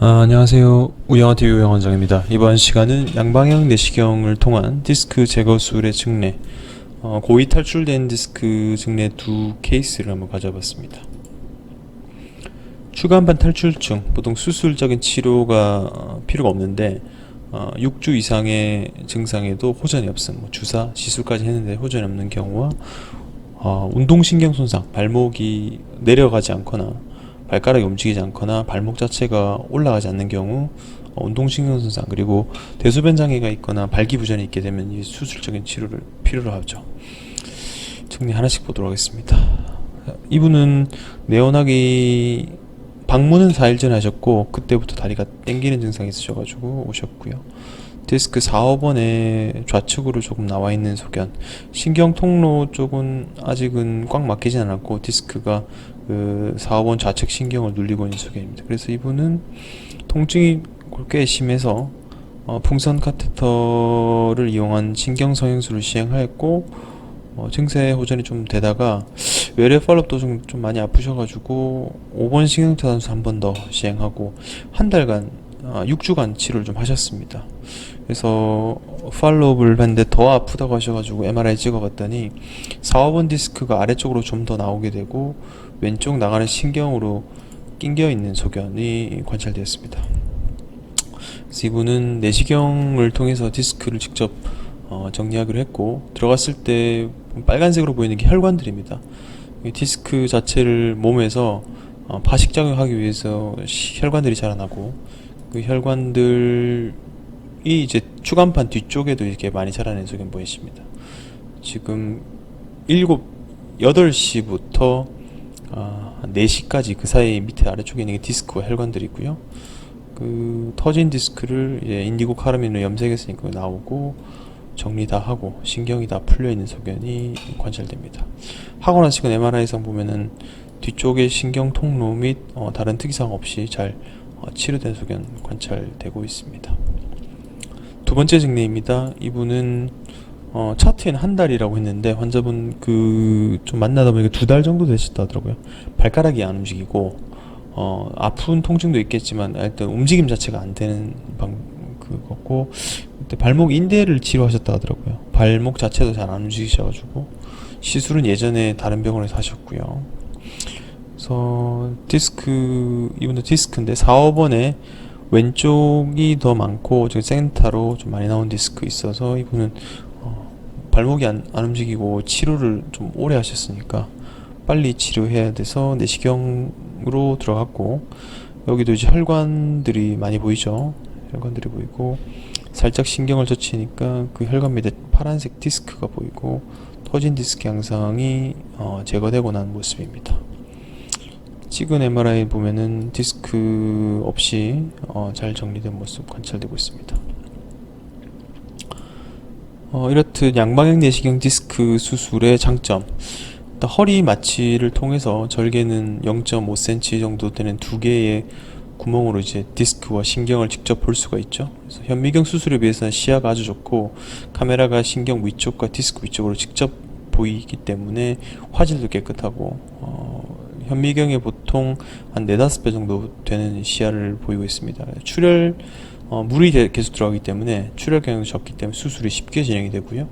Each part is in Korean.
아, 안녕하세요. 우영아TV 우영원장입니다. 이번 시간은 양방향 내시경을 통한 디스크 제거술의 증례, 어, 고의 탈출된 디스크 증례 두 케이스를 한번 가져봤습니다. 추간판 탈출증, 보통 수술적인 치료가 어, 필요가 없는데 어, 6주 이상의 증상에도 호전이 없음, 뭐 주사, 시술까지 했는데 호전이 없는 경우와 어, 운동신경 손상, 발목이 내려가지 않거나 발가락이 움직이지 않거나 발목 자체가 올라가지 않는 경우 어, 운동신경 손상 그리고 대소변 장애가 있거나 발기부전이 있게 되면 이 수술적인 치료를 필요로 하죠. 정리 하나씩 보도록 하겠습니다. 이분은 네오나기 방문은 4일 전에 하셨고 그때부터 다리가 땡기는 증상이 있으셔가지고 오셨고요. 디스크 4, 5번에 좌측으로 조금 나와 있는 소견. 신경 통로 쪽은 아직은 꽉 막히진 않았고 디스크가 그 4, 5번 좌측 신경을 눌리고 있는 소견입니다. 그래서 이분은 통증이 꽤 심해서 어, 풍선 카테터를 이용한 신경 성형술을 시행하였고 어, 증세 호전이 좀 되다가 외래 팔롭도 좀, 좀 많이 아프셔가지고 5번 신경차단술 한 번 더 시행하고 한 달간 아, 6주간 치료를 좀 하셨습니다. 그래서 팔로업을 했는데 더 아프다고 하셔가지고 MRI 찍어봤더니 4, 5번 디스크가 아래쪽으로 좀 더 나오게 되고 왼쪽 나가는 신경으로 낑겨 있는 소견이 관찰되었습니다. 이분은 내시경을 통해서 디스크를 직접 어, 정리하기로 했고 들어갔을 때 빨간색으로 보이는 게 혈관들입니다. 이 디스크 자체를 몸에서 어, 파식 작용하기 위해서 시- 혈관들이 자라나고 그 혈관들 이 이제 추간판 뒤쪽에도 이렇게 많이 자라는 소견 보이십니다. 지금 7, 8시부터 아, 4시까지 그 사이 밑에 아래쪽에 있는 게 디스크와 혈관들이고요. 그 터진 디스크를 인디고 카르민으로 염색했으니까 나오고 정리 다 하고 신경이 다 풀려 있는 소견이 관찰됩니다. 하고 나시고 MRI상 보면은 뒤쪽에 신경 통로 및 어, 다른 특이사항 없이 잘 어, 치료된 소견 관찰되고 있습니다. 두 번째 증례입니다. 이분은 어, 차트에는 한 달이라고 했는데 환자분 그 좀 만나다 보니까 두 달 정도 되셨다 하더라고요. 발가락이 안 움직이고 어, 아픈 통증도 있겠지만 일단 움직임 자체가 안 되는 방 그거고 그때 발목 인대를 치료하셨다 하더라고요. 발목 자체도 잘 안 움직이셔가지고 시술은 예전에 다른 병원에서 하셨고요. 그래서 디스크 이분도 디스크인데 4, 5번에 왼쪽이 더 많고 지금 센터로 좀 많이 나온 디스크 있어서 이분은 어, 발목이 안, 안 움직이고 치료를 좀 오래 하셨으니까 빨리 치료해야 돼서 내시경으로 들어갔고 여기도 이제 혈관들이 많이 보이죠 혈관들이 보이고 살짝 신경을 젖히니까 그 혈관 밑에 파란색 디스크가 보이고 터진 디스크 양상이 어, 제거되고 난 모습입니다. 찍은 MRI 보면은 디스크 없이 어, 잘 정리된 모습 관찰되고 있습니다. 어, 이렇듯 양방향 내시경 디스크 수술의 장점. 허리 마취를 통해서 절개는 0.5cm 정도 되는 두 개의 구멍으로 이제 디스크와 신경을 직접 볼 수가 있죠. 그래서 현미경 수술에 비해서는 시야가 아주 좋고 카메라가 신경 위쪽과 디스크 위쪽으로 직접 보이기 때문에 화질도 깨끗하고 어, 현미경에 보통 한 네다섯 배 정도 되는 시야를 보이고 있습니다. 출혈 어, 물이 게- 계속 들어가기 때문에 출혈 경향이 적기 때문에 수술이 쉽게 진행이 되고요.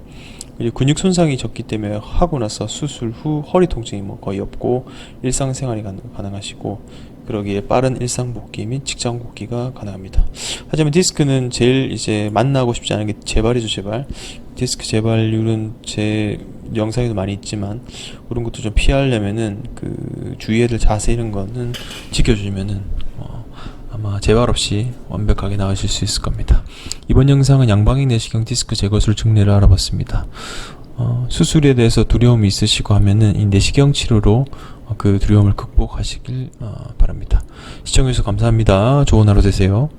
이제 근육 손상이 적기 때문에 하고 나서 수술 후 허리 통증이 뭐 거의 없고 일상생활이 가능, 가능하시고 그러기에 빠른 일상 복귀 및 직장 복귀가 가능합니다. 하지만 디스크는 제일 이제 만나고 싶지 않은 게 재발이죠, 재발. 디스크 재발률은 제 영상에도 많이 있지만 그런 것도 좀 피하려면은 그 주의해야 될 자세 이런 거는 지켜주면은 어, 아마 재발 없이 완벽하게 나으실 수 있을 겁니다. 이번 영상은 양방향 내시경 디스크 제거술 증례를 알아봤습니다. 어, 수술에 대해서 두려움이 있으시고 하면은 이 내시경 치료로 어, 그 두려움을 극복하시길 어, 바랍니다. 시청해주셔서 감사합니다. 좋은 하루 되세요.